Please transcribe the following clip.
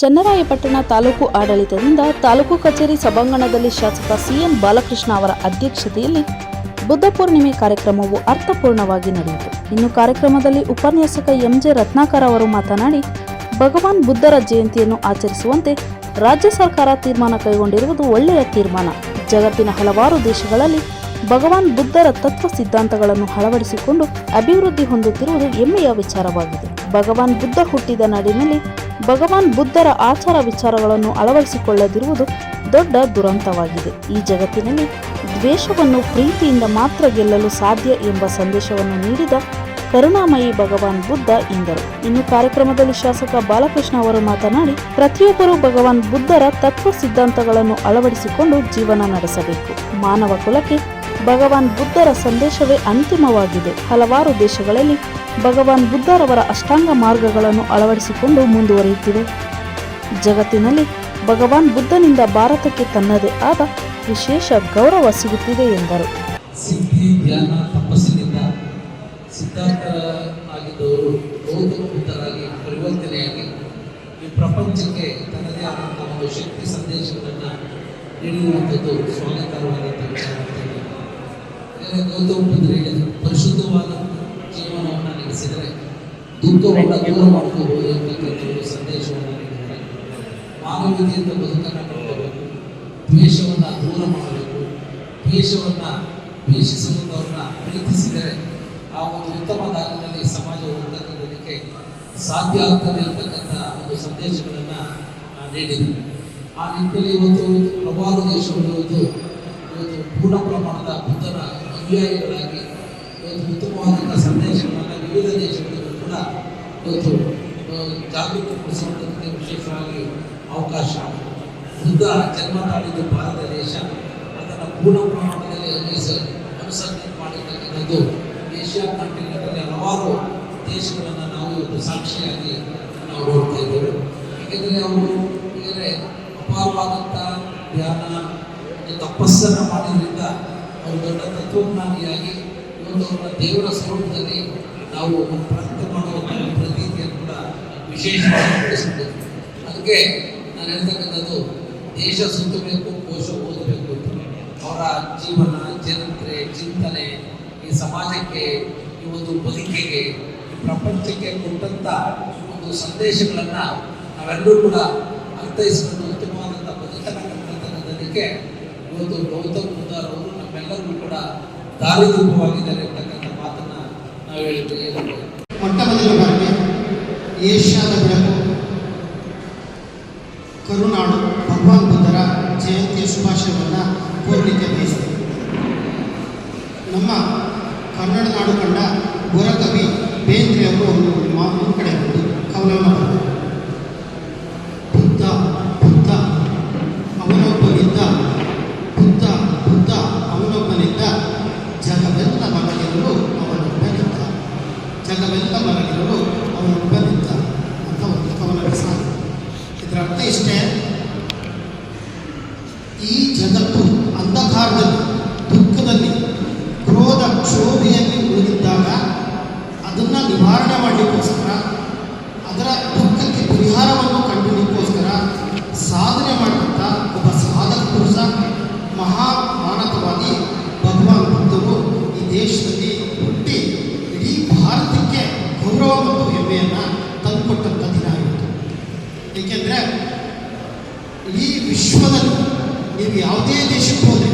ಚನ್ನರಾಯಪಟ್ಟಣ ತಾಲೂಕು ಆಡಳಿತದಿಂದ ತಾಲೂಕು ಕಚೇರಿ ಸಭಾಂಗಣದಲ್ಲಿ ಶಾಸಕ ಸಿಎಂ ಬಾಲಕೃಷ್ಣ ಅವರ ಅಧ್ಯಕ್ಷತೆಯಲ್ಲಿ ಬುದ್ಧ ಪೂರ್ಣಿಮೆ ಕಾರ್ಯಕ್ರಮವು ಅರ್ಥಪೂರ್ಣವಾಗಿ ನಡೆಯಿತು. ಇನ್ನು ಕಾರ್ಯಕ್ರಮದಲ್ಲಿ ಉಪನ್ಯಾಸಕ ಎಂಜೆ ರತ್ನಾಕರ್ ಅವರು ಮಾತನಾಡಿ, ಭಗವಾನ್ ಬುದ್ಧರ ಜಯಂತಿಯನ್ನು ಆಚರಿಸುವಂತೆ ರಾಜ್ಯ ಸರ್ಕಾರ ತೀರ್ಮಾನ ಕೈಗೊಂಡಿರುವುದು ಒಳ್ಳೆಯ ತೀರ್ಮಾನ. ಜಗತ್ತಿನ ಹಲವಾರು ದೇಶಗಳಲ್ಲಿ ಭಗವಾನ್ ಬುದ್ಧರ ತತ್ವ ಸಿದ್ಧಾಂತಗಳನ್ನು ಅಳವಡಿಸಿಕೊಂಡು ಅಭಿವೃದ್ಧಿ ಹೊಂದುತ್ತಿರುವುದು ಹೆಮ್ಮೆಯ ವಿಚಾರವಾಗಿದೆ. ಭಗವಾನ್ ಬುದ್ಧ ಹುಟ್ಟಿದ ನಾಡಿನಲ್ಲಿ ಭಗವಾನ್ ಬುದ್ಧರ ಆಚಾರ ವಿಚಾರಗಳನ್ನು ಅಳವಡಿಸಿಕೊಳ್ಳದಿರುವುದು ದೊಡ್ಡ ದುರಂತವಾಗಿದೆ. ಈ ಜಗತ್ತಿನಲ್ಲಿ ದ್ವೇಷವನ್ನು ಪ್ರೀತಿಯಿಂದ ಮಾತ್ರ ಗೆಲ್ಲಲು ಸಾಧ್ಯ ಎಂಬ ಸಂದೇಶವನ್ನು ನೀಡಿದ ಕರುಣಾಮಯಿ ಭಗವಾನ್ ಬುದ್ಧ ಎಂದರು. ಇನ್ನು ಕಾರ್ಯಕ್ರಮದಲ್ಲಿ ಶಾಸಕ ಬಾಲಕೃಷ್ಣ ಅವರು ಮಾತನಾಡಿ, ಪ್ರತಿಯೊಬ್ಬರು ಭಗವಾನ್ ಬುದ್ಧರ ತತ್ವ ಸಿದ್ಧಾಂತಗಳನ್ನು ಅಳವಡಿಸಿಕೊಂಡು ಜೀವನ ನಡೆಸಬೇಕು. ಮಾನವ ಕುಲಕ್ಕೆ ಭಗವಾನ್ ಬುದ್ಧರ ಸಂದೇಶವೇ ಅಂತಿಮವಾಗಿದೆ. ಹಲವಾರು ದೇಶಗಳಲ್ಲಿ ಭಗವಾನ್ ಬುದ್ಧರವರ ಅಷ್ಟಾಂಗ ಮಾರ್ಗಗಳನ್ನು ಅಳವಡಿಸಿಕೊಂಡು ಮುಂದುವರಿಯುತ್ತಿವೆ ಜಗತ್ತಿನಲ್ಲಿ ಭಗವಾನ್ ಬುದ್ಧನಿಂದ ಭಾರತಕ್ಕೆ ತನ್ನದೇ ಆದ ವಿಶೇಷ ಗೌರವ ಸಿಗುತ್ತಿದೆ ಎಂದರು. ಸಿದ್ಧಿ ಆಗಿದ್ದವರು ಬುದ್ಧರಾಗಿ ಪರಿವರ್ತನೆಯಾಗಿ ಈ ಪ್ರಪಂಚಕ್ಕೆ ತನ್ನದೇ ಆದಂಥ ಒಂದು ಶಕ್ತಿ ಸಂದೇಶಗಳನ್ನು ನೀಡಿರುವಂಥದ್ದು ಸ್ವಾಗತವಾದಂಥ ವಿಚಾರ ಗೌತಮ ಬುದ್ಧರು ಪರಿಶುದ್ಧವಾದ ಜೀವನವನ್ನು ನಡೆಸಿದರೆ ದುಃಖವನ್ನು ದೂರ ಮಾಡ್ಕೋಬಹುದು ಅಂತಕ್ಕಂಥ ಸಂದೇಶವನ್ನು ನೀಡಿದ್ದಾರೆ. ಮಾನವೀಯತೆಯಿಂದ ಬದುಕನ್ನು ಕಟ್ಟಬೇಕು ದ್ವೇಷವನ್ನು ದೂರ ಮಾಡಬೇಕು. ದ್ವೇಷವನ್ನು ದ್ವೇಷಿಸುವಂಥವ್ರನ್ನ ಪ್ರೀತಿಸಿದರೆ ಆ ಒಂದು ಉತ್ತಮ ದಾರಿನಲ್ಲಿ ಸಮಾಜ ಹೋಗ್ತಕ್ಕಂಥದಕ್ಕೆ ಸಾಧ್ಯ ಆಗ್ತದೆ ಅಂತಕ್ಕಂಥ ಒಂದು ಸಂದೇಶಗಳನ್ನು ನೀಡಿದ್ವಿ ಆ ನಿಟ್ಟಿನಲ್ಲಿ ಇವತ್ತು ಹಲವಾರು ದೇಶಗಳು ಇವತ್ತು ಇವತ್ತು ಪೂರ್ಣ ಪ್ರಮಾಣದ ಬುದ್ಧನ ಅನುಯಾಯಿಗಳಾಗಿ ಇವತ್ತು ಉತ್ತಮವಾದಂಥ ಸಂದೇಶಗಳನ್ನು ವಿವಿಧ ದೇಶಗಳಿಗೂ ಕೂಡ ಇವತ್ತು ಆ, ಜಾಗೃತಿಗೊಳಿಸುವಂಥದ್ದಕ್ಕೆ ವಿಶೇಷವಾಗಿ ಅವಕಾಶ. ಬುದ್ಧ ಜನ್ಮ ತಾಳಿದ್ದು ಭಾರತ ದೇಶ ಅದನ್ನು ಪೂರ್ಣ ಪ್ರಮಾಣದಲ್ಲಿ ಅನುಸ ಅನುಸರಣೆ ಮಾಡಿರ್ತಕ್ಕಂಥದ್ದು ಏಷ್ಯಾ ಕಾಂಟಿನೆಂಟಲ್ಲಿ ಹಲವಾರು ದೇಶಗಳನ್ನು ನಾವು ಇವತ್ತು ಸಾಕ್ಷಿಯಾಗಿ ನಾವು ನೋಡ್ತಾ ಇದ್ದೇವೆ. ಏಕೆಂದರೆ ಅವರು ಏನೇ ಅಪಾರವಾದಂಥ ಧ್ಯಾನ ತಪಸ್ಸನ್ನು ಮಾಡಿದ್ರಿಂದ ಅವರು ದೊಡ್ಡ ತತ್ವಜ್ಞಾನಿಯಾಗಿ ಇವತ್ತು ಅವರ ದೇವರ ಸ್ವರೂಪದಲ್ಲಿ ನಾವು ಪ್ರಾರ್ಥನೆ ಮಾಡುವಂಥ ಪ್ರತೀತಿಯನ್ನು ಕೂಡ ವಿಶೇಷವಾಗಿ ಅದಕ್ಕೆ ನಾನು ಹೇಳ್ತಕ್ಕಂಥದ್ದು, ದೇಶ ಸುತ್ತಬೇಕು, ಕೋಶ ಓದಬೇಕು ಅವರ ಜೀವನ ಚರಿತ್ರೆ ಚಿಂತನೆ ಈ ಸಮಾಜಕ್ಕೆ ಈ ಒಂದು ಬದುಕಿಗೆ ಪ್ರಪಂಚಕ್ಕೆ ಕೊಟ್ಟಂಥ ಒಂದು ಸಂದೇಶಗಳನ್ನು ನಾವೆಲ್ಲರೂ ಕೂಡ ಅರ್ಥೈಸಿಕೊಂಡು ಉತ್ತಮವಾದಂಥ ಬದುಕನ್ನು ಕಟ್ಟಿರ್ತಕ್ಕಂಥದ್ದಕ್ಕೆ ಇವತ್ತು ಗೌತಮ್ ಬುದ್ಧರವರು ನಮ್ಮೆಲ್ಲರಿಗೂ ಕೂಡ ದಾರಿದೀಪವಾಗಿದ್ದಾರೆ ಅಂತಕ್ಕಂಥ ಮಾತನ್ನು ನಾವು ಹೇಳ್ತೀವಿ. ಮೊಟ್ಟ ಮೊದಲ ಬಾರಿಗೆ ಏಷ್ಯಾದ ಬೆಳಕು ಕರುನಾಡು, ಭಗವಾನ್ ಬುದ್ಧರ ಜಯಂತಿಯ ಶುಭಾಶಯವನ್ನು ಕೋರಲಿಕ್ಕೆ ಬಯಸ್ತೀವಿ ನಮ್ಮ ಕನ್ನಡ ನಾಡು ಕಂಡ ಗುರಕವಿ ಬೇಂದ್ರೆ ಅವರು ಒಂದು ಮಾ ಒಂದು ಕಡೆ ಕವನವನ್ನು ಬರೆದರು ಬುದ್ಧ ಬುದ್ಧ, ಅವನೊಬ್ಬನಿದ್ದ, ಬುದ್ಧ ಬುದ್ಧ, ಅವನೊಬ್ಬನಿದ್ದ, ಜಗವೆಲ್ಲ ಮಗನಿರಲು ಅವನೊಬ್ಬನಿದ್ದ, ಜಗವೆಲ್ಲ ಮರಗಿರಲು ಅವನೊಬ್ಬನಿದ್ದ ಅಂತ ಒಂದು ಕವನ ಸಾಲು ಇದರ ಅರ್ಥ ಇಷ್ಟೇ. ಈ ಜಗತ್ತು ಅಂಧಕಾರದಲ್ಲಿ ನಿವಾರಣೆ ಮಾಡಲಿಕ್ಕೋಸ್ಕರ, ಅದರ ದುಃಖಕ್ಕೆ ಪರಿಹಾರವನ್ನು ಕಂಡುಹಿಡಿಯಕ್ಕೋಸ್ಕರ ಸಾಧನೆ ಮಾಡಿದಂಥ ಒಬ್ಬ ಸಾಧಕ ಪುರುಷ, ಮಹಾ ಮಾನವವಾದಿ ಭಗವಾನ್ ಬುದ್ಧರು ಈ ದೇಶದಲ್ಲಿ ಹುಟ್ಟಿ ಇಡೀ ಭಾರತಕ್ಕೆ ಗೌರವ ಮತ್ತು ಹೆಮ್ಮೆಯನ್ನು ತಂದುಕೊಟ್ಟಂಥ ದಿನ ಆಗಿತ್ತು. ಏಕೆಂದರೆ ಇಡೀ ವಿಶ್ವದಲ್ಲಿ ನೀವು ಯಾವುದೇ ದೇಶಕ್ಕೆ ಹೋದರೆ